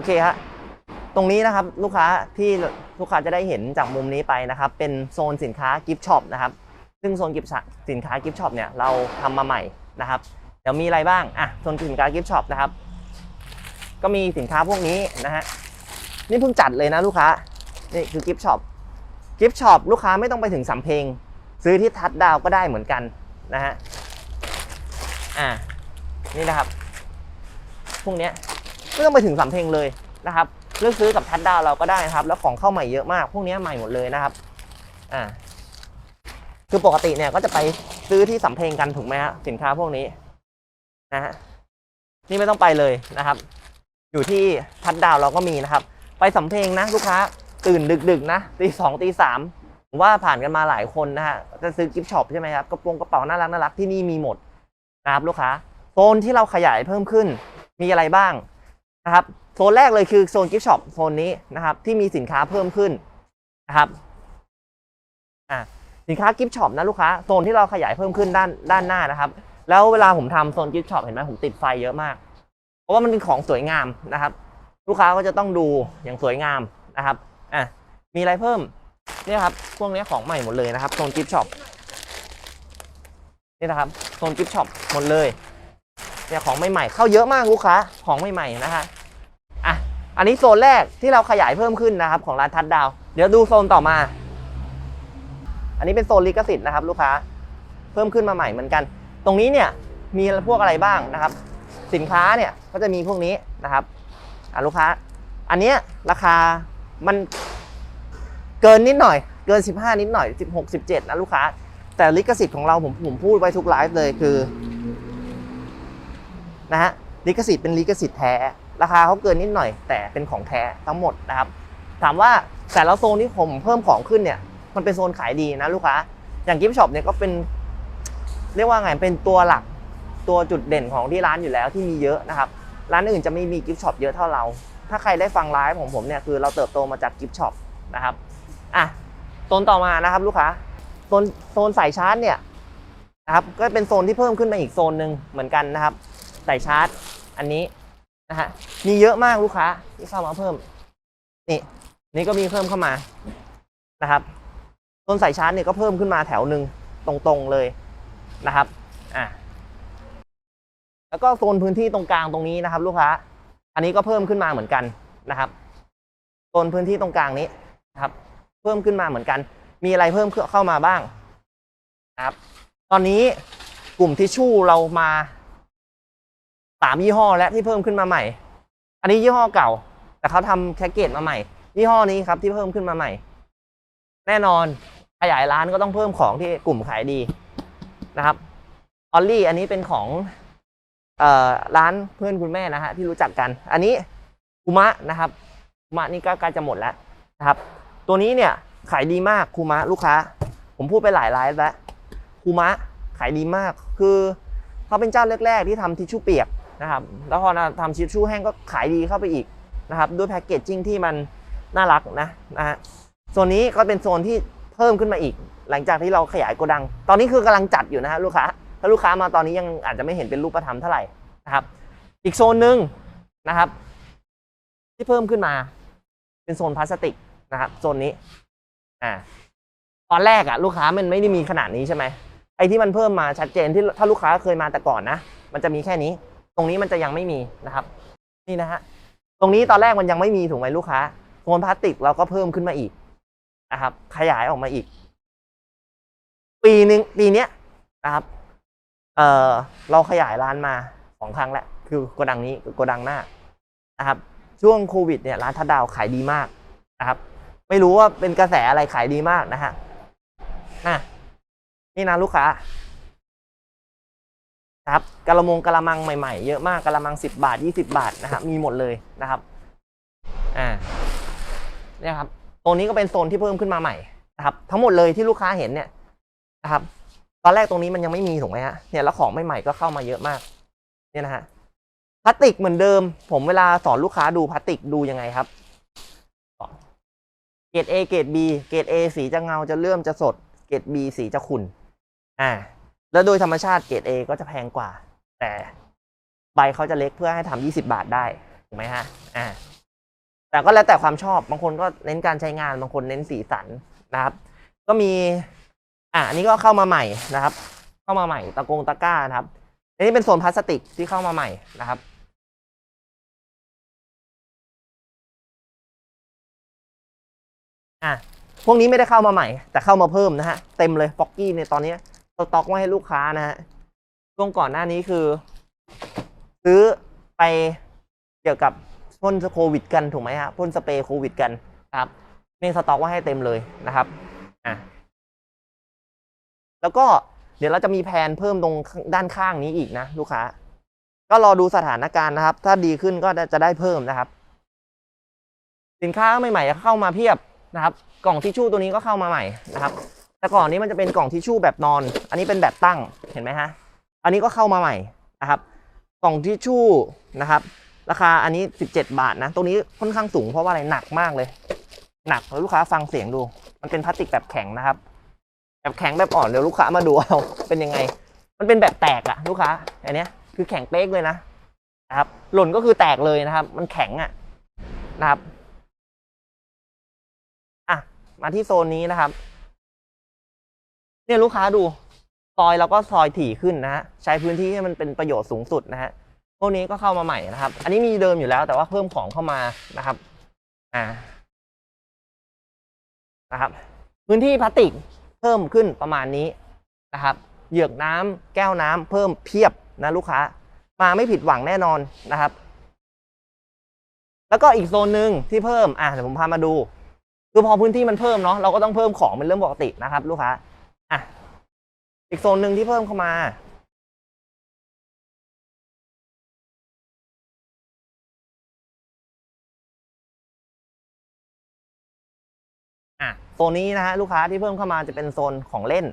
โอเคฮะ ตรงนี้นะครับลูกค้าที่ลูกค้าจะได้เห็นจากมุมนี้ไปนะครับ เป็นโซนสินค้ากิฟช็อปนะครับ ซึ่งโซนกิฟสินค้ากิฟช็อปเนี่ยเราทำมาใหม่นะครับ เดี๋ยวมีอะไรบ้าง อะ โซนสินค้ากิฟช็อปนะครับ ก็มีสินค้าพวกนี้นะฮะ นี่เพิ่งจัดเลยนะลูกค้า นี่คือกิฟช็อป กิฟช็อปลูกค้าไม่ต้องไปถึงสำเพ็ง ซื้อที่ทัดดาวก็ได้เหมือนกันนะฮะ อ่า นี่นะครับ พวกเนี้ย ไม่ต้องไปถึงสำเพ็งเลยนะครับเลือกซื้อกับทัดดาวเราก็ได้นะครับ แล้วของเข้าใหม่เยอะมาก พวกนี้ใหม่หมดเลยนะครับอ่าคือปกติเนี่ยก็จะไปซื้อที่สำเพ็งกันถูกไหมฮะสินค้าพวกนี้นะฮะนี่ไม่ต้องไปเลยนะครับ อยู่ที่ทัดดาวเราก็มีนะครับ ไปสำเพ็งนะลูกค้าตื่นดึกๆนะตีสองตีสามผมว่าผ่านกันมาหลายคนนะฮะจะซื้อกิฟต์ช็อปใช่ไหมครับกระโปรงกระเป๋าน่ารักน่ารักที่นี่มีหมดนะครับลูกค้าโซนที่เราขยายเพิ่มขึ้นมีอะไรบ้าง นะครับโซนแรกเลยคือโซนกิฟต์ช็อปโซนนี้นะครับ ที่มีสินค้าเพิ่มขึ้นนะครับอ่าสินค้ากิฟต์ช็อปนะลูกค้าโซนที่เราขยายเพิ่มขึ้นด้านด้านหน้านะครับ แล้วเวลาผมทำโซนกิฟต์ช็อปเห็นไหมผมติดไฟเยอะมาก เพราะว่ามันเป็นของสวยงามนะครับ ลูกค้าก็จะต้องดูอย่างสวยงามนะครับอะมีอะไรเพิ่มเนี่ยครับพวกนี้ของใหม่หมดเลยนะครับโซนกิฟต์ช็อปนี่นะครับโซนกิฟต์ช็อปหมดเลย เนี่ยของใหม่ๆเข้าเยอะมากลูกค้าของใหม่ๆนะฮะอะอันนี้โซนแรกที่เราขยายเพิ่มขึ้นนะครับของร้านทัดดาว เดี๋ยวดูโซนต่อมา อันนี้เป็นโซนลิขสิทธิ์นะครับ ลูกค้าเพิ่มขึ้นมาใหม่เหมือนกัน ตรงนี้เนี่ยมีพวกอะไรบ้างนะครับ สินค้าเนี่ยก็จะมีพวกนี้นะครับอะลูกค้า อันเนี้ยราคามันเกินนิดหน่อย เกิน 15 นิดหน่อย 16 17 นะลูกค้า แต่ลิขสิทธิ์ของเราผมผมพูดไว้ทุกไลฟ์เลยคือ นะฮะลิขสิทธิ์เป็นลิขสิทธิ์แท้ ราคาเขาเกินนิดหน่อย แต่เป็นของแท้ทั้งหมดนะครับ ถามว่าแต่ละโซนที่ผมเพิ่มของขึ้นเนี่ย มันเป็นโซนขายดีนะลูกค้า อย่างกิฟต์ช็อปเนี่ยก็เป็น เรียกว่าไง เป็นตัวหลักตัวจุดเด่นของที่ร้านอยู่แล้วที่มีเยอะนะครับ ร้านอื่นจะไม่มีกิฟต์ช็อปเยอะเท่าเรา ถ้าใครได้ฟังไลฟ์ของผมเนี่ยคือเราเติบโตมาจากกิฟต์ช็อปนะครับ อะโซนต่อมานะครับลูกค้า โซนโซนสายชาร์จเนี่ยนะครับ ก็เป็นโซนที่เพิ่มขึ้นมาอีกโซนหนึ่งเหมือนกันนะครับ สายชาร์จ อันนี้นะฮะมีเยอะมากลูกค้าที่เข้ามาเพิ่ม นี่นี่ก็มีเพิ่มเข้ามานะครับโซนสายชาร์จเนี่ยก็เพิ่มขึ้นมาแถวหนึ่งตรงๆเลยนะครับอะแล้วก็โซนพื้นที่ตรงกลางตรงนี้นะครับ ลูกค้า อันนี้ก็เพิ่มขึ้นมาเหมือนกันนะครับโซนพื้นที่ตรงกลางนี้นะครับ เพิ่มขึ้นมาเหมือนกัน มีอะไรเพิ่มเข้ามาบ้างนะครับ ตอนนี้กลุ่มทิชชู่เรามา สามยี่ห้อและที่เพิ่มขึ้นมาใหม่ อันนี้ยี่ห้อเก่า แต่เขาทำแพ็กเกจมาใหม่ ยี่ห้อนี้ครับที่เพิ่มขึ้นมาใหม่ แน่นอนขยายร้านก็ต้องเพิ่มของที่กลุ่มขายดีนะครับออลลี่อันนี้เป็นของเอ่อร้านเพื่อนคุณแม่นะฮะที่รู้จักกัน อันนี้คุมะนะครับคุมะนี่ก็ใกล้จะหมดแล้วนะครับ ตัวนี้เนี่ยขายดีมากคุมะลูกค้า ผมพูดไปหลายไลฟ์แล้วคุมะขายดีมาก คือเขาเป็นเจ้าแรกๆที่ทำทิชชู่เปียก นะครับแล้วพอทำทิชชู่แห้งก็ขายดีเข้าไปอีกนะครับด้วยแพคเกจจิ้งที่มันน่ารักนะนะฮะโซนนี้ก็เป็นโซนที่เพิ่มขึ้นมาอีก หลังจากที่เราขยายโกดัง ตอนนี้คือกำลังจัดอยู่นะฮะลูกค้าถ้าลูกค้ามาตอนนี้ยังอาจจะไม่เห็นเป็นรูปธรรมเท่าไหร่นะครับ อีกโซนหนึ่งนะครับ ที่เพิ่มขึ้นมา เป็นโซนพลาสติกนะครับโซนนี้อ่าตอนแรกอะลูกค้ามันไม่ได้มีขนาดนี้ใช่ไหมไอ้ที่มันเพิ่มมาชัดเจนที่ถ้าลูกค้าเคยมาแต่ก่อนนะ มันจะมีแค่นี้ รงนี้มันจะยังไม่มีนะครับ นี่นะฮะตรงนี้ตอนแรกมันยังไม่มีถูกไหมลูกค้าโซนพลาสติกเราก็เพิ่มขึ้นมาอีกนะครับ ขยายออกมาอีก ปีหนึ่งปีเนี้ยนะครับ เอ่อเราขยายร้านมาสองครั้งแล้วคือโกดังนี้โกดังหน้านะครับ ช่วงโควิดเนี่ยร้านทัดดาวขายดีมากนะครับ ไม่รู้ว่าเป็นกระแสอะไรขายดีมากนะฮะอะนี่นะลูกค้า นะครับกะละมงกะละมังใหม่ๆ เยอะมากกะละมังสิบบาทยี่สิบาทนะครับมีหมดเลยนะครับอ่าเนี่ยครับตรงนี้ก็เป็นโซนที่เพิ่มขึ้นมาใหม่นะครับ ทั้งหมดเลยที่ลูกค้าเห็นเนี่ยนะครับ ตอนแรกตรงนี้มันยังไม่มีถูกไหมฮะเนี่ยแล้วของใหม่ๆก็เข้ามาเยอะมาก เนี่ยนะฮะพลาสติกเหมือนเดิม ผมเวลาสอนลูกค้าดูพลาสติกดูยังไงครับเกรด A เกรด B เกรด A สีจะเงาจะเลื่อมจะสด เกรด B สีจะขุ่น อ่า แล้วโดยธรรมชาติเกรด A ก็จะแพงกว่า แต่ใบเขาจะเล็กเพื่อให้ทำ20 บาทได้ถูกไหมฮะอ่าแต่ก็แล้วแต่ความชอบบางคนก็เน้นการใช้งานบางคนเน้นสีสันนะครับ ก็มี อะอันนี้ก็เข้ามาใหม่นะครับ เข้ามาใหม่ตะกงตะกร้านะครับอันนี้เป็นโซนพลาสติกที่เข้ามาใหม่นะครับอะพวกนี้ไม่ได้เข้ามาใหม่ แต่เข้ามาเพิ่มนะฮะ เต็มเลยฟอกกี้เนี่ยตอนนี้ สต็อกไว้ให้ลูกค้านะฮะช่วงก่อนหน้านี้คือ ซื้อไปเกี่ยวกับพ่นโควิด กันถูกไหมฮะพ่นสเปรย์โควิด กันนะครับนี่สต็อกไว้ให้เต็มเลยนะครับอะแล้วก็เดี๋ยวเราจะมีแผนเพิ่มตรงด้านข้างนี้อีกนะ ลูกค้า ก็รอดูสถานการณ์นะครับ ถ้าดีขึ้นก็จะได้เพิ่มนะครับ สินค้าใหม่ๆจะเข้ามาเพียบนะครับ กล่องทิชชู่ตัวนี้ก็เข้ามาใหม่นะครับ แต่ก่อนนี้มันจะเป็นกล่องทิชชู่แบบนอน อันนี้เป็นแบบตั้งเห็นไหมฮะ อันนี้ก็เข้ามาใหม่นะครับ กล่องทิชชู่นะครับ ราคาอันนี้ 17 บาทนะตัวนี้ค่อนข้างสูงเพราะว่าอะไรหนักมากเลย หนักแล้วลูกค้าฟังเสียงดู มันเป็นพลาสติกแบบแข็งนะครับ แบบแข็งแบบอ่อนเดี๋ยวลูกค้ามาดูเอาเป็นยังไง มันเป็นแบบแตกอะลูกค้าอันเนี้ยคือแข็งเป๊กเลยนะนะครับ หล่นก็คือแตกเลยนะครับ มันแข็งอะนะครับอะมาที่โซนนี้นะครับ เนี่ยลูกค้าดูซอยเราก็ซอยถี่ขึ้นนะฮะใช้พื้นที่ให้มันเป็นประโยชน์สูงสุดนะฮะพวกนี้ก็เข้ามาใหม่นะครับ อันนี้มีเดิมอยู่แล้วแต่ว่าเพิ่มของเข้ามานะครับ อ่า นะครับ พื้นที่พลาสติกเพิ่มขึ้นประมาณนี้นะครับ เหยือกน้ำแก้วน้ำเพิ่มเพียบนะลูกค้า มาไม่ผิดหวังแน่นอนนะครับ แล้วก็อีกโซนหนึ่งที่เพิ่ม อะเดี๋ยวผมพามาดู คือพอพื้นที่มันเพิ่มเนาะ เราก็ต้องเพิ่มของเป็นเรื่องปกตินะครับ ลูกค้า อะ อีกโซนหนึ่งที่เพิ่มเข้ามา อะ โซนนี้นะฮะลูกค้าที่เพิ่มเข้ามาจะเป็นโซนของเล่น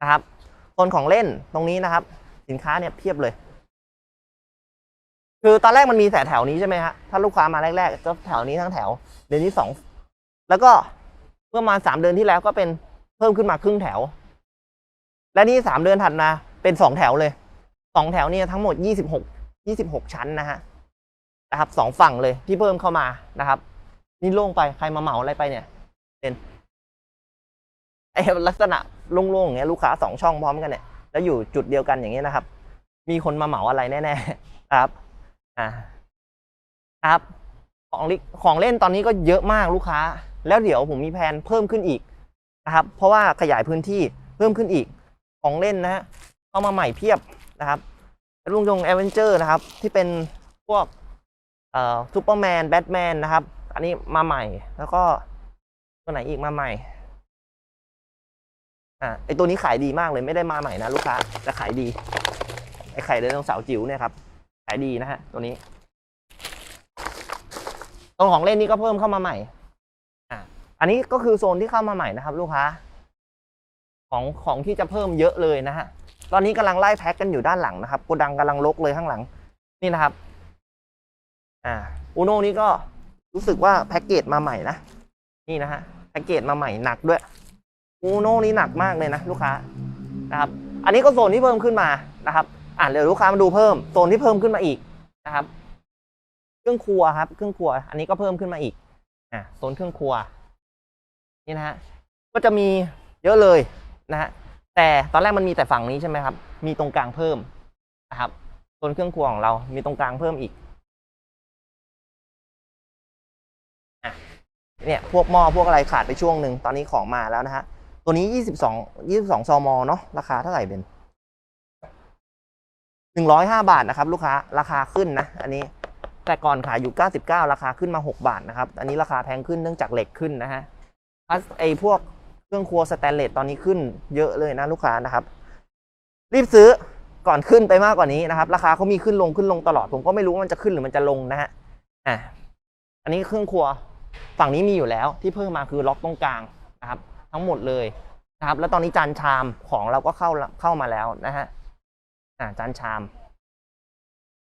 นะครับ โซนของเล่นตรงนี้นะครับ สินค้าเนี่ยเพียบเลย คือตอนแรกมันมีแต่แถวนี้ใช่ไหมฮะ ถ้าลูกค้ามาแรกๆก็แถวนี้ทั้งแถว เดือนนี้สอง แล้วก็เมื่อมาสามเดือนที่แล้วก็เป็น เพิ่มขึ้นมาครึ่งแถว และนี่สามเดือนถัดมาเป็นสองแถวเลยสองแถวเนี่ยทั้งหมดยี่สิบหกยี่สิบหกชั้นนะฮะนะครับสองฝั่งเลยที่เพิ่มเข้ามานะครับ นี่โล่งไปใครมาเหมาอะไรไปเนี่ย เป็นไอ้ลักษณะโล่งๆอย่างเงี้ยลูกค้าสองช่องพร้อมกันเนี่ย แล้วอยู่จุดเดียวกันอย่างเงี้ยนะครับ มีคนมาเหมาอะไรแน่ๆครับ อ่าครับของของเล่นตอนนี้ก็เยอะมากลูกค้า แล้วเดี๋ยวผมมีแผนเพิ่มขึ้นอีก นะครับเพราะว่าขยายพื้นที่เพิ่มขึ้นอีกของเล่นนะฮะเข้ามาใหม่เพียบนะครับลุงยงแอเวนเจอร์นะครับที่เป็นพวกเอ่อซูเปอร์แมนแบทแมนนะครับ อันนี้มาใหม่แล้วก็ตัวไหนอีกมาใหม่อ่าไอตัวนี้ขายดีมากเลยไม่ได้มาใหม่นะลูกค้าแต่ขายดีไอไข่ไดโนเสาร์จิ๋วเนี่ยครับขายดีนะฮะตัวนี้ตรงของเล่นนี้ก็เพิ่มเข้ามาใหม่ อันนี้ก็คือโซนที่เข้ามาใหม่นะครับลูกค้า ของของที่จะเพิ่มเยอะเลยนะฮะ ตอนนี้กำลังไล่แพ็คกันอยู่ด้านหลังนะครับโกดังกำลังลกเลยข้างหลัง นี่นะครับ อ่าอูโน่นี้ก็รู้สึกว่าแพ็กเกจมาใหม่นะ นี่นะฮะแพ็กเกจมาใหม่หนักด้วยอูโน่นี่หนักมากเลยนะลูกค้านะครับ อันนี้ก็โซนที่เพิ่มขึ้นมานะครับอ่าเดี๋ยวลูกค้ามาดูเพิ่มโซนที่เพิ่มขึ้นมาอีกนะครับ เครื่องครัวครับ เครื่องครัว อันนี้ก็เพิ่มขึ้นมาอีกอ่าโซนเครื่องครัว นี่นะฮะก็จะมีเยอะเลยนะฮะแต่ตอนแรกมันมีแต่ฝั่งนี้ใช่ไหมครับ มีตรงกลางเพิ่มนะครับโซนเครื่องครัวของเรา มีตรงกลางเพิ่มอีกเนี่ยพวกหม้อพวกอะไรขาดไปช่วงหนึ่งตอนนี้ของมาแล้วนะฮะตัวนี้ยี่สิบสองยี่สิบสองซมเนาะราคาเท่าไหร่เป็นหนึ่งร้อยห้าบาทนะครับ ลูกค้าราคาขึ้นนะ อันนี้แต่ก่อนขายอยู่เก้าสิบเก้าราคาขึ้นมาหกบาทนะครับ อันนี้ราคาแพงขึ้นเนื่องจากเหล็กขึ้นนะฮะ ไอพวกเครื่องครัวสแตนเลสตอนนี้ขึ้นเยอะเลยนะลูกค้านะครับ รีบซื้อก่อนขึ้นไปมากกว่านี้นะครับ ราคาเขามีขึ้นลงขึ้นลงตลอด ผมก็ไม่รู้ว่ามันจะขึ้นหรือมันจะลงนะฮะอะอันนี้เครื่องครัวฝั่งนี้มีอยู่แล้วที่เพิ่มมาคือล็อกตรงกลางนะครับ ทั้งหมดเลยนะครับ แล้วตอนนี้จานชามของเราก็เข้าเข้ามาแล้วนะฮะอ่าจานชาม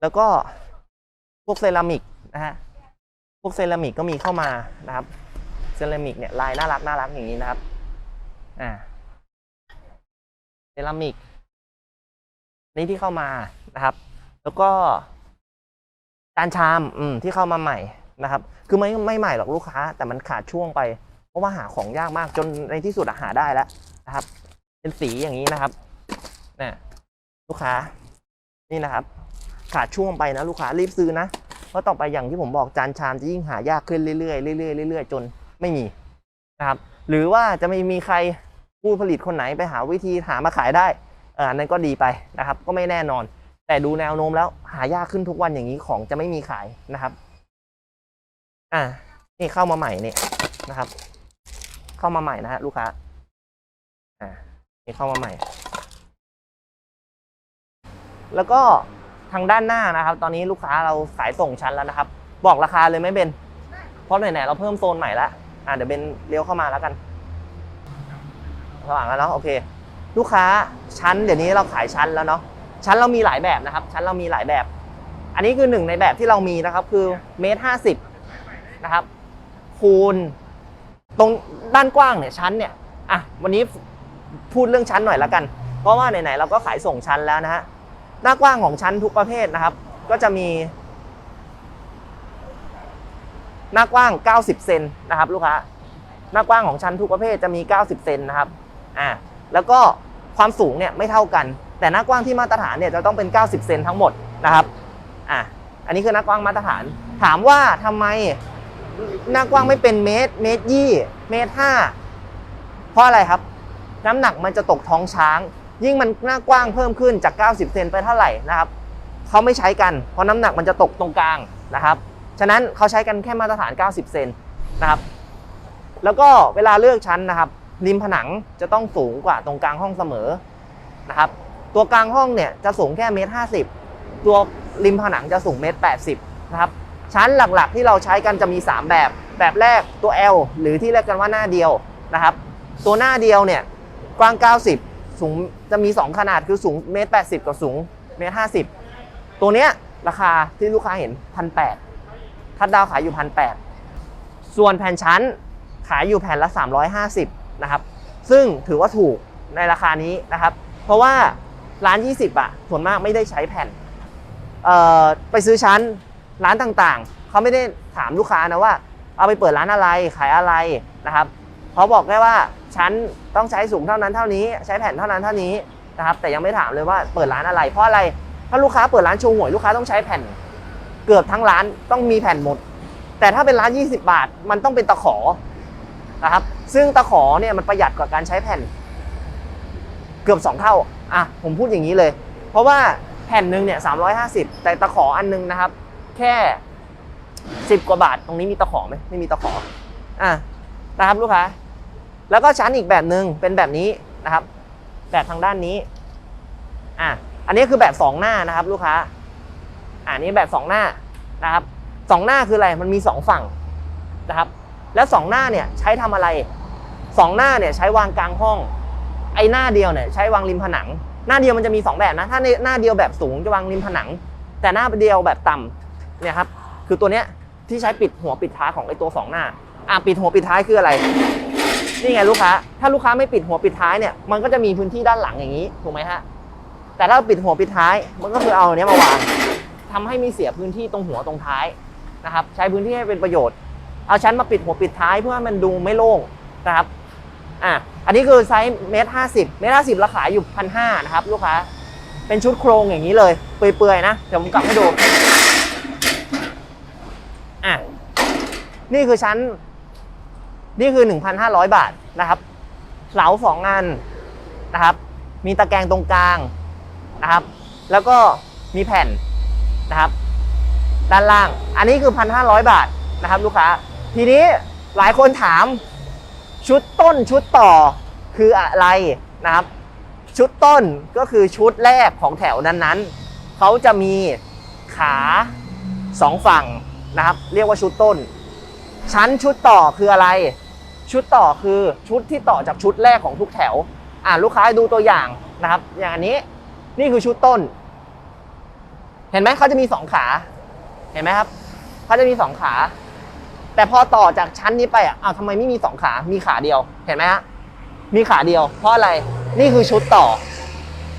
แล้วก็พวกเซรามิกนะฮะพวกเซรามิกก็มีเข้ามานะครับ รามิกเนี่ยลายน่ารักน่ารักอย่างนี้นะครับ อ่าเซรามิกนี่ที่เข้ามานะครับ แล้วก็จานชามอืมที่เข้ามาใหม่นะครับ คือไม่ไม่ใหม่หรอกลูกค้า แต่มันขาดช่วงไป เพราะว่าหาของยากมากจนในที่สุดหาได้แล้วนะครับ เป็นสีอย่างนี้นะครับเนี่ยลูกค้านี่นะครับ ขาดช่วงไปนะลูกค้ารีบซื้อนะเพราะต่อไปอย่างที่ผมบอกจานชามจะยิ่งหายากขึ้นเรื่อยๆเรื่อยๆเรื่อยๆจน ไม่มีนะครับ หรือว่าจะไม่มีใครผู้ผลิตคนไหนไปหาวิธีหามาขายได้เอ่ออันนั้นก็ดีไปนะครับ ก็ไม่แน่นอน แต่ดูแนวโน้มแล้วหายากขึ้นทุกวันอย่างนี้ของจะไม่มีขายนะครับอ่านี่เข้ามาใหม่นี่นะครับ เข้ามาใหม่นะฮะลูกค้าอ่านี่เข้ามาใหม่ แล้วก็ทางด้านหน้านะครับ ตอนนี้ลูกค้าเราขายส่งชั้นแล้วนะครับ บอกราคาเลยไหมเบนเพราะไหนๆเราเพิ่มโซนใหม่ละ อ่าเดี๋ยวเบนเลี้ยวเข้ามาแล้วกันสว่างแล้วเนาะโอเค ลูกค้าชั้นเดี๋ยวนี้เราขายชั้นแล้วเนาะชั้นเรามีหลายแบบนะครับ ชั้นเรามีหลายแบบ อันนี้คือหนึ่งในแบบที่เรามีนะครับ คือเมตรห้าสิบนะครับ คูณ ตรงด้านกว้างเนี่ยชั้นเนี่ยอะวันนี้พูดเรื่องชั้นหน่อยละกัน เพราะว่าไหนๆเราก็ขายส่งชั้นแล้วนะฮะหน้ากว้างของชั้นทุกประเภทนะครับ ก็จะมี หน้ากว้าง 90 เซนนะครับลูกค้า หน้ากว้างของชั้นทุกประเภทจะมี 90 เซนนะครับ อ่า แล้วก็ความสูงเนี่ยไม่เท่ากัน แต่หน้ากว้างที่มาตรฐานเนี่ยจะต้องเป็น 90 เซนทั้งหมดนะครับ อ่าอันนี้คือหน้ากว้างมาตรฐาน ถามว่าทำไมหน้ากว้างไม่เป็นเมตร เมตรยี่ เมตรห้า เพราะอะไรครับ น้ำหนักมันจะตกท้องช้าง ยิ่งมันหน้ากว้างเพิ่มขึ้นจาก 90 เซนไปเท่าไหร่นะครับ เขาไม่ใช้กัน เพราะน้ำหนักมันจะตกตรงกลางนะครับ ฉะนั้นเขาใช้กันแค่มาตรฐาน 90 เซนนะครับ แล้วก็เวลาเลือกชั้นนะครับ ริมผนังจะต้องสูงกว่าตรงกลางห้องเสมอนะครับ ตัวกลางห้องเนี่ยจะสูงแค่เมตรห้าสิบตัวริมผนังจะสูงเมตรแปดสิบนะครับ ชั้นหลักๆที่เราใช้กันจะมี 3 แบบ แบบแรกตัว L หรือที่เรียกกันว่าหน้าเดียวนะครับ ตัวหน้าเดียวเนี่ยกว้าง 90 สูงจะมี 2 ขนาดคือสูงเมตร80กับสูงเมตร50ตัวเนี้ยราคาที่ลูกค้าเห็นพันแทัดดาวขายอยู่พันแส่วนแผ่นชั้นขายอยู่แผ่นละ 350นะครับ ซึ่งถือว่าถูกในราคานี้นะครับ เพราะว่าร้าน 20อะส่วนมากไม่ได้ใช้แผ่นเอ่อไปซื้อชั้นร้านต่างๆ เขาไม่ได้ถามลูกค้านะว่า เอาไปเปิดร้านอะไรขายอะไรนะครับเขาบอกแค่ว่าชั้นต้องใช้สูงเท่านั้นเท่านี้ ใช้แผ่นเท่านั้นเท่านี้นะครับ แต่ยังไม่ถามเลยว่าเปิดร้านอะไร เพราะอะไรถ้าลูกค้าเปิดร้านโชว์หวยลูกค้าต้องใช้แผ่น เกือบทั้งร้านต้องมีแผ่นหมด แต่ถ้าเป็นร้าน 20 บาท มันต้องเป็นตะขอนะครับ ซึ่งตะขอเนี่ยมันประหยัดกว่าการใช้แผ่น เกือบ 2 เท่าอะผมพูดอย่างนี้เลย เพราะว่าแผ่นหนึ่งเนี่ย350แต่ตะขออันนึงนะครับ แค่ 10 กว่าบาท ตรงนี้มีตะขอไหมไม่มีตะขออะนะครับลูกค้าแล้วก็ชั้นอีกแบบหนึ่งเป็นแบบนี้นะครับ แบบทางด้านนี้อะอันนี้คือแบบสองหน้านะครับ ลูกค้า อ่านี้แบบสองหน้านะครับสองหน้าคืออะไรมันมีสองฝั่งนะครับ แล้วสองหน้าเนี่ยใช้ทำอะไรสองหน้าเนี่ยใช้วางกลางห้อง ไอ้หน้าเดียวเนี่ยใช้วางริมผนัง หน้าเดียวมันจะมีสองแบบนะถ้าในหน้าเดียวแบบสูงจะวางริมผนัง แต่หน้าเดียวแบบต่ำเนี่ยครับคือตัวเนี้ยที่ใช้ปิดหัวปิดท้ายของไอ้ตัวสองหน้าอะปิดหัวปิดท้ายคืออะไรนี่ไงลูกค้า ถ้าลูกค้าไม่ปิดหัวปิดท้ายเนี่ย มันก็จะมีพื้นที่ด้านหลังอย่างนี้ ถูกไหมฮะ แต่ถ้าปิดหัวปิดท้าย มันก็คือเอาเนี้ยมาวาง ทำให้มีเสียพื้นที่ตรงหัวตรงท้ายนะครับ ใช้พื้นที่ให้เป็นประโยชน์ เอาชั้นมาปิดหัวปิดท้ายเพื่อให้มันดูไม่โล่งนะครับอะอันนี้คือไซส์เมตรห้าสิบเมตรห้าสิบราคาอยู่พันห้านะครับ ลูกค้าเป็นชุดโครงอย่างนี้เลยเปื่อยๆนะเดี๋ยวผมกลับให้ดูอะนี่คือชั้น นี่คือ 1,500 บาทนะครับเสาสองอันนะครับ มีตะแกรงตรงกลางนะครับ แล้วก็มีแผ่น นะครับ ด้านล่าง อันนี้คือ1,500บาทนะครับ ลูกค้า ทีนี้หลายคนถาม ชุดต้นชุดต่อคืออะไรนะครับ ชุดต้นก็คือชุดแรกของแถวนั้นๆเขาจะมีขาสองฝั่งนะครับ เรียกว่าชุดต้น ชั้นชุดต่อคืออะไร ชุดต่อคือชุดที่ต่อจากชุดแรกของทุกแถว อ่าลูกค้าดูตัวอย่างนะครับ อย่างอันนี้นี่คือชุดต้น เห็นไหมเขาจะมีสองขา เห็นไหมครับเขาจะมีสองขา แต่พอต่อจากชั้นนี้ไปอะอ้าวทำไมไม่มีสองขา มีขาเดียว เห็นไหมฮะมีขาเดียว เพราะอะไรนี่คือชุดต่อ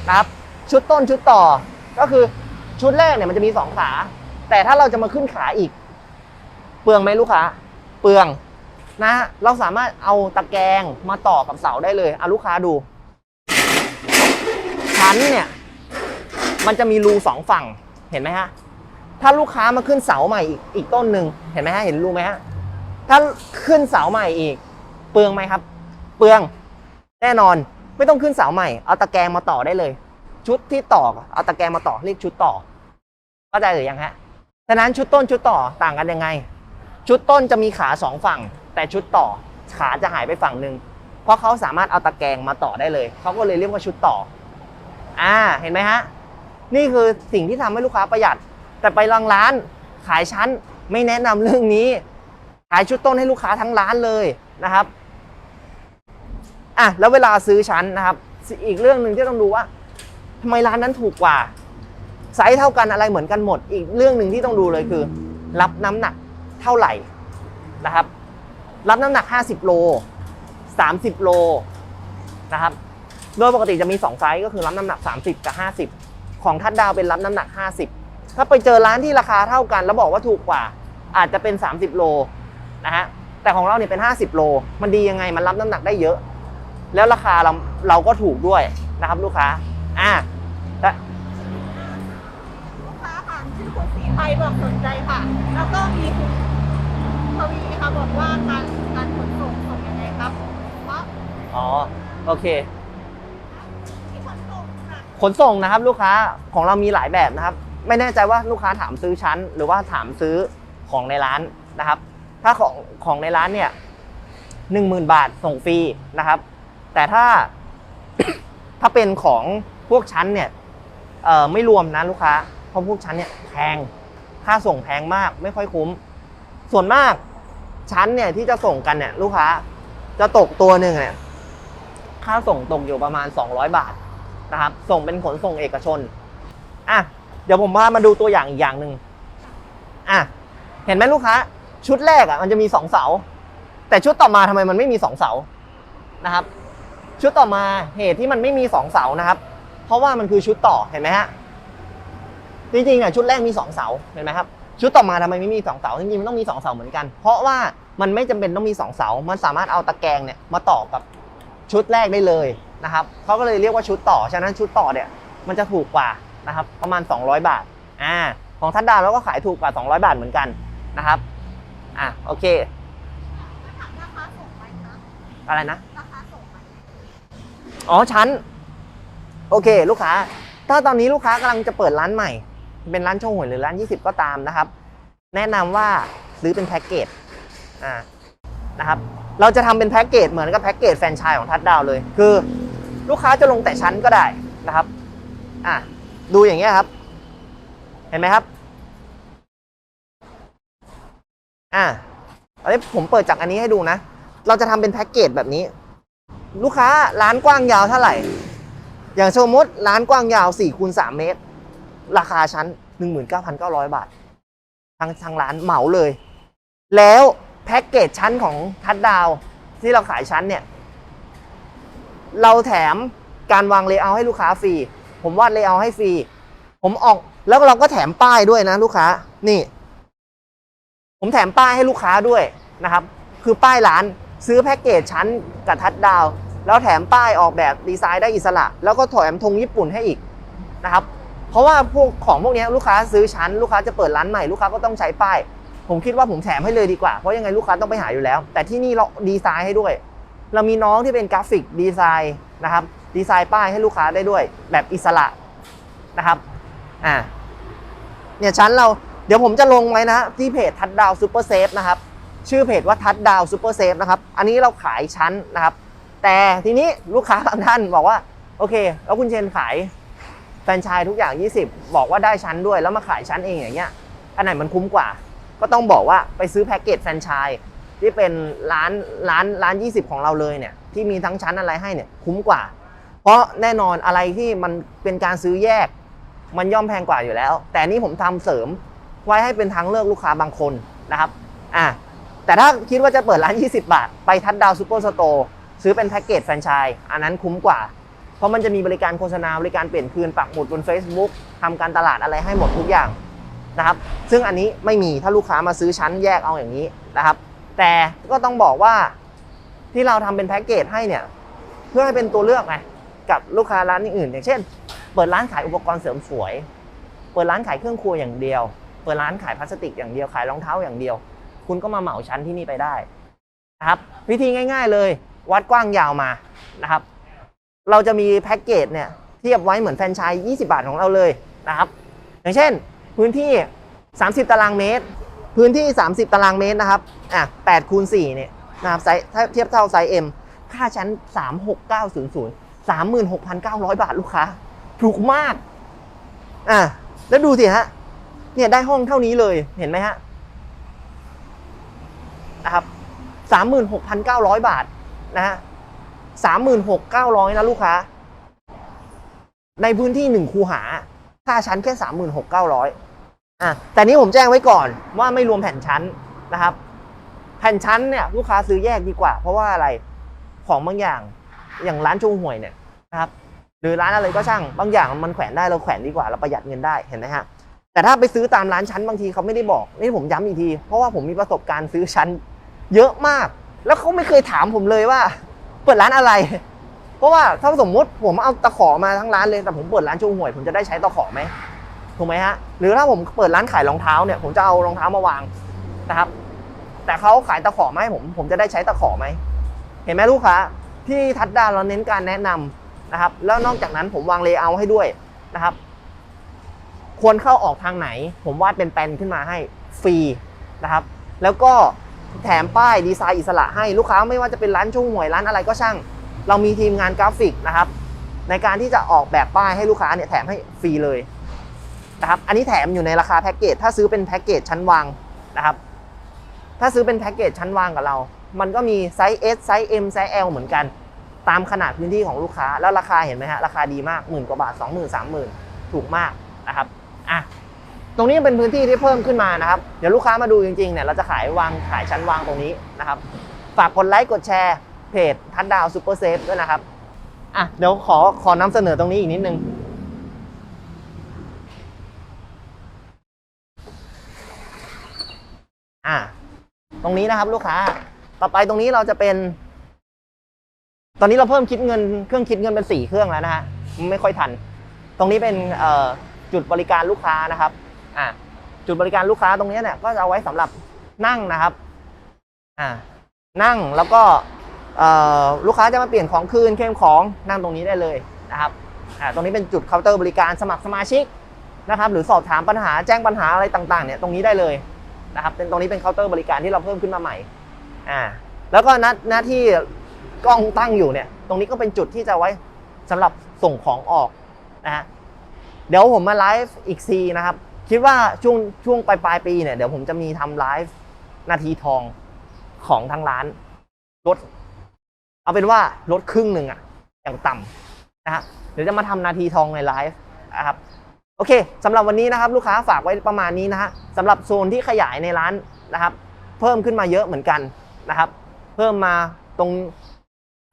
นะครับ ชุดต้นชุดต่อ ก็คือชุดแรกเนี่ยมันจะมีสองขา แต่ถ้าเราจะมาขึ้นขาอีก เปลืองไหมลูกค้าเปลืองนะฮะเราสามารถเอาตะแกรงมาต่อกับเสาได้เลยเอาลูกค้าดู ชั้นเนี่ย มันจะมีรูสองฝั่ง เห็นไหมฮะถ้าลูกค้ามาขึ้นเสาใหม่อีกอีกต้นหนึ่งเห็นไหมฮะเห็นรูไหมฮะถ้าขึ้นเสาใหม่อีก เปลืองไหมครับ เปลืองแน่นอนไม่ต้องขึ้นเสาใหม่เอาตะแกรงมาต่อได้เลย ชุดที่ต่อเอาตะแกรงมาต่อเรียกชุดต่อเข้าใจหรือยังฮะฉะนั้นชุดต้นชุดต่อต่างกันยังไง ชุดต้นจะมีขาสองฝั่ง แต่ชุดต่อขาจะหายไปฝั่งหนึ่งเพราะเขาสามารถเอาตะแกรงมาต่อได้เลยเขาก็เลยเรียกว่าชุดต่อ อ่าเห็นไหมฮะ นี่คือสิ่งที่ทำให้ลูกค้าประหยัด แต่ไปรังร้านขายชั้นไม่แนะนำเรื่องนี้ ขายชุดต้นให้ลูกค้าทั้งร้านเลยนะครับอะแล้วเวลาซื้อชั้นนะครับ อีกเรื่องหนึ่งที่ต้องดูว่าทำไมร้านนั้นถูกกว่าไซส์เท่ากันอะไรเหมือนกันหมด อีกเรื่องหนึ่งที่ต้องดูเลยคือ รับน้ำหนักเท่าไหร่นะครับ รับน้ำหนัก 50 โล 30 โลนะครับ โดยปกติจะมี 2 ไซส์ก็คือรับน้ำหนัก 30 กับ 50 ของทัดดาวเป็นรับน้ำหนัก 50 ถ้าไปเจอร้านที่ราคาเท่ากันแล้วบอกว่าถูกกว่า อาจจะเป็น 30 โลนะฮะแต่ของเราเนี่ยเป็น 50 โล มันดียังไงมันรับน้ำหนักได้เยอะ แล้วราคาเราเราก็ถูกด้วยนะครับลูกค้าอ่าแต่ลูกค้าค่ะชื่อคุณสีไทยบอกสนใจค่ะ แล้วก็มีคุณทวีค่ะบอกว่าการการขนส่งส่งยังไงครับเพราะอ๋อโอเคที่ขนส่งค่ะ ขนส่งนะครับ ลูกค้าของเรามีหลายแบบนะครับ ไม่แน่ใจว่าลูกค้าถามซื้อชั้น หรือว่าถามซื้อของในร้านนะครับ ถ้าของของในร้านเนี่ยหนึ่งหมื่นบาทส่งฟรีนะครับ แต่ถ้าถ้าเป็นของพวกชั้นเนี่ยเอ่อไม่รวมนะลูกค้าเพราะพวกชั้นเนี่ยแพงค่าส่งแพงมากไม่ค่อยคุ้ม ส่วนมากชั้นเนี่ยที่จะส่งกันเนี่ยลูกค้าจะตกตัวหนึ่งเนี่ยค่าส่งตกอยู่ประมาณ 200 บาท นะครับ ส่งเป็นขนส่งเอกชน อะ เดี๋ยวผมพามาดูตัวอย่างอีกอย่างหนึ่งอะ เห็นไหมลูกค้า ชุดแรกอะมันจะมีสองเสา แต่ชุดต่อมาทำไมมันไม่มีสองเสา นะครับ ชุดต่อมาเหตุที่มันไม่มีสองเสานะครับ เพราะว่ามันคือชุดต่อ เห็นไหมฮะ จริงๆอะชุดแรกมีสองเสา เห็นไหมครับ ชุดต่อมาทำไมไม่มีสองเสา จริงๆมันต้องมีสองเสาเหมือนกัน เพราะว่ามันไม่จำเป็นต้องมีสองเสา มันสามารถเอาตะแกรงเนี่ยมาต่อกับชุดแรกได้เลย นะครับเขาก็เลยเรียกว่าชุดต่อ ฉะนั้นชุดต่อเนี่ยมันจะถูกกว่านะครับประมาณ 200 บาทอ่าของทัดดาวเราก็ขายถูกกว่า 200 บาทเหมือนกันนะครับอะโอเคราคาส่งไหมคะอะไรนะราคาส่งอ๋อชั้นโอเค ลูกค้า ถ้าตอนนี้ลูกค้ากำลังจะเปิดร้านใหม่ เป็นร้านโชว์หวยหรือร้าน 20 ก็ตามนะครับ แนะนำว่าซื้อเป็นแพ็กเกจอ่านะครับเราจะทำเป็นแพ็กเกจเหมือนกับแพ็กเกจแฟรนไชส์ของทัดดาวเลย คือ ลูกค้าจะลงแต่ชั้นก็ได้นะครับอะดูอย่างเงี้ยครับ เห็นไหมครับอะอันนี้ผมเปิดจากอันนี้ให้ดูนะ เราจะทำเป็นแพ็กเกจแบบนี้ ลูกค้าร้านกว้างยาวเท่าไหร่ อย่างสมมติร้านกว้างยาว4คูณ3เมตร ราคาชั้น 19,900 บาท ทางทางร้านเหมาเลย แล้วแพ็กเกจชั้นของทัดดาวที่เราขายชั้นเนี่ย เราแถมการวางเลเยอร์ให้ลูกค้าฟรี ผมวาดเลเยอร์ให้ฟรี ผมออกแล้วเราก็แถมป้ายด้วยนะลูกค้า นี่ ผมแถมป้ายให้ลูกค้าด้วยนะครับ คือป้ายร้านซื้อแพ็กเกจชั้นกับทัดดาว แล้วแถมป้ายออกแบบดีไซน์ได้อิสระ แล้วก็แถมธงญี่ปุ่นให้อีกนะครับ เพราะว่าพวกของพวกนี้ลูกค้าซื้อชั้น ลูกค้าจะเปิดร้านใหม่ลูกค้าก็ต้องใช้ป้าย ผมคิดว่าผมแถมให้เลยดีกว่า เพราะยังไงลูกค้าต้องไปหาอยู่แล้ว แต่ที่นี่เราดีไซน์ให้ด้วย เรามีน้องที่เป็นกราฟิกดีไซน์นะครับดีไซน์ป้ายให้ลูกค้าได้ด้วยแบบอิสระนะครับอ่าเนี่ยชั้นเราเดี๋ยวผมจะลงไว้นะที่เพจทัดดาวซูเปอร์เซฟนะครับชื่อเพจว่าทัดดาวซูเปอร์เซฟนะครับอันนี้เราขายชั้นนะครับ แต่ทีนี้ลูกค้าบางท่านบอกว่า โอเค แล้วคุณเชนขายแฟรนไชส์ทุกอย่าง 20 บอกว่าได้ชั้นด้วยแล้วมาขายชั้นเองอย่างเงี้ยอันไหนมันคุ้มกว่า ก็ต้องบอกว่าไปซื้อแพ็กเกจแฟรนไชส์ ที่เป็นร้านร้านร้าน 20 ของเราเลยเนี่ยที่มีทั้งชั้นอะไรให้เนี่ยคุ้มกว่า เพราะแน่นอนอะไรที่มันเป็นการซื้อแยก มันย่อมแพงกว่าอยู่แล้ว แต่นี่ผมทำเสริมไว้ให้เป็นทางเลือกลูกค้าบางคนนะครับอะแต่ถ้าคิดว่าจะเปิดร้าน 20 บาท ไปทัดดาวซูเปอร์สโตร์ซื้อเป็นแพ็กเกจแฟรนไชส์อันนั้นคุ้มกว่า เพราะมันจะมีบริการโฆษณาบริการเปลี่ยนคืนปักหมุดบน Facebook ทำการตลาดอะไรให้หมดทุกอย่างนะครับ ซึ่งอันนี้ไม่มีถ้าลูกค้ามาซื้อชั้นแยกเอาอย่างนี้นะครับ แต่ก็ต้องบอกว่าที่เราทำเป็นแพ็กเกจให้เนี่ย เพื่อให้เป็นตัวเลือกไงกับลูกค้าร้านอื่น อย่างเช่น เปิดร้านขายอุปกรณ์เสริมสวย เปิดร้านขายเครื่องครัวอย่างเดียว เปิดร้านขายพลาสติกอย่างเดียวขายรองเท้าอย่างเดียว คุณก็มาเหมาชั้นที่นี่ไปได้นะครับ วิธีง่าย ๆเลย วัดกว้างยาวมานะครับ เราจะมีแพ็กเกจเนี่ยเทียบไว้เหมือนแฟนชส์20 บาทของเราเลยนะครับ อย่างเช่น พื้นที่ 30 ตารางเมตร พื้นที่ 30 ตารางเมตรนะครับอะ8คูณ4เนี่ยนะครับไซส์ถ้าเทียบเท่าไซส์ M ค่าชั้น 36900 36,900 บาทลูกค้า ถูกมาก อะแล้วดูสิฮะ เนี่ยได้ห้องเท่านี้เลยเห็นไหมฮะนะครับ36,900 บาทนะฮะ36,900 นะลูกค้า ในพื้นที่หนึ่งคูหา ค่าชั้นแค่ 36,900 อะแต่นี้ผมแจ้งไว้ก่อนว่าไม่รวมแผ่นชั้นนะครับ แผ่นชั้นเนี่ยลูกค้าซื้อแยกดีกว่า เพราะว่าอะไรของบางอย่างอย่างร้านชูห่วยเนี่ยนะครับหรือร้านอะไรก็ช่างบางอย่างมันแขวนได้เราแขวนดีกว่าเราประหยัดเงินได้เห็นไหมฮะแต่ถ้าไปซื้อตามร้านชั้นบางทีเขาไม่ได้บอกนี่ผมย้ำอีกที เพราะว่าผมมีประสบการณ์ซื้อชั้น เยอะมาก แล้วเขาไม่เคยถามผมเลยว่า เปิดร้านอะไร เพราะว่าถ้าสมมุติผมเอาตะขอมาทั้งร้านเลยแต่ผมเปิดร้านชูห่วย ผมจะได้ใช้ตะขอไหม ถูกไหมฮะหรือถ้าผมเปิดร้านขายรองเท้าเนี่ยผมจะเอารองเท้ามาวางนะครับ แต่เขาขายตะขอมาให้ผมผมจะได้ใช้ตะขอไหมเห็นไหมลูกค้าที่ทัดดาวเราเน้นการแนะนำนะครับ แล้วนอกจากนั้นผมวางเลเยอร์ให้ด้วยนะครับ ควรเข้าออกทางไหน ผมวาดเป็นแปลนขึ้นมาให้ฟรีนะครับ แล้วก็แถมป้ายดีไซน์อิสระให้ลูกค้าไม่ว่าจะเป็นร้านช่วงหวยร้านอะไรก็ช่าง เรามีทีมงานกราฟิกนะครับ ในการที่จะออกแบบป้ายให้ลูกค้าเนี่ยแถมให้ฟรีเลย นะครับ อันนี้แถมอยู่ในราคาแพ็กเกจ ถ้าซื้อเป็นแพ็กเกจชั้นวางนะครับ ถ้าซื้อเป็นแพ็กเกจชั้นวางกับเรา มันก็มีไซส์ S ไซส์ M ไซส์ L เหมือนกัน ตามขนาดพื้นที่ของลูกค้า แล้วราคาเห็นไหมฮะ ราคาดีมากหมื่นกว่าบาท 20,000 30,000ถูกมากนะครับ อะ ตรงนี้เป็นพื้นที่ที่เพิ่มขึ้นมานะครับ เดี๋ยวลูกค้ามาดูจริงๆเนี่ย เราจะขายวางขายชั้นวางตรงนี้นะครับ ฝากกดไลค์ กดแชร์ เพจทัดดาวซูเปอร์เซฟด้วยนะครับ อะ เดี๋ยวขอขอนำเสนอตรงนี้อีกนิดนึง อะตรงนี้นะครับลูกค้า ต่อไปตรงนี้เราจะเป็น ตอนนี้เราเพิ่มคิดเงินเครื่องคิดเงินเป็นสี่เครื่องแล้วนะฮะไม่ค่อยทัน ตรงนี้เป็นจุดบริการลูกค้านะครับ อ่า จุดบริการลูกค้าตรงนี้เนี่ยก็จะเอาไว้สำหรับนั่งนะครับ อ่า นั่งแล้วก็ลูกค้าจะมาเปลี่ยนของคืนเข้มของนั่งตรงนี้ได้เลยนะครับอ่าตรงนี้เป็นจุดเคาน์เตอร์บริการสมัครสมาชิกนะครับ หรือสอบถามปัญหาแจ้งปัญหาอะไรต่างๆเนี่ยตรงนี้ได้เลย นะครับเป็นตรงนี้เป็นเคาน์เตอร์บริการที่เราเพิ่มขึ้นมาใหม่อ่าแล้วก็หน้าหน้าที่กล้องตั้งอยู่เนี่ย ตรงนี้ก็เป็นจุดที่จะไว้สำหรับส่งของออกนะฮะเดี๋ยวผมมาไลฟ์อีกซีนะครับ คิดว่าช่วงช่วงปลายปลายปีเนี่ยเดี๋ยวผมจะมีทำไลฟ์นาทีทองของทางร้านลดเอาเป็นว่าลดครึ่งหนึ่งอะอย่างต่ำนะฮะเดี๋ยวจะมาทำนาทีทองในไลฟ์นะครับ โอเคสำหรับวันนี้นะครับลูกค้าฝากไว้ประมาณนี้นะฮะสำหรับโซนที่ขยายในร้านนะครับ เพิ่มขึ้นมาเยอะเหมือนกันนะครับ เพิ่มมาตรง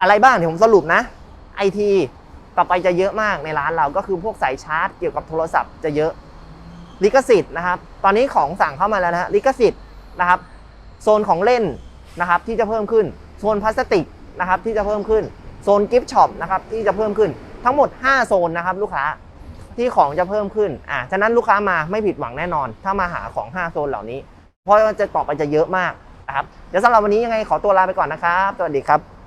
อะไรบ้างเดี๋ยวผมสรุปนะไอทีต่อไปจะเยอะมากในร้านเราก็คือพวกสายชาร์จเกี่ยวกับโทรศัพท์จะเยอะลิขสิทธิ์นะครับ ตอนนี้ของสั่งเข้ามาแล้วนะฮะลิขสิทธิ์นะครับ โซนของเล่นนะครับที่จะเพิ่มขึ้น โซนพลาสติกนะครับที่จะเพิ่มขึ้น โซนกิฟต์ช็อปนะครับที่จะเพิ่มขึ้น ทั้งหมด 5 โซนนะครับลูกค้า ที่ของจะเพิ่มขึ้นอ่าฉะนั้นลูกค้ามาไม่ผิดหวังแน่นอน ถ้ามาหาของ 5 โซนเหล่านี้ เพราะจะต่อไปจะเยอะมากนะครับ เดี๋ยวสำหรับวันนี้ยังไงขอตัวลาไปก่อนนะครับ สวัสดีครับ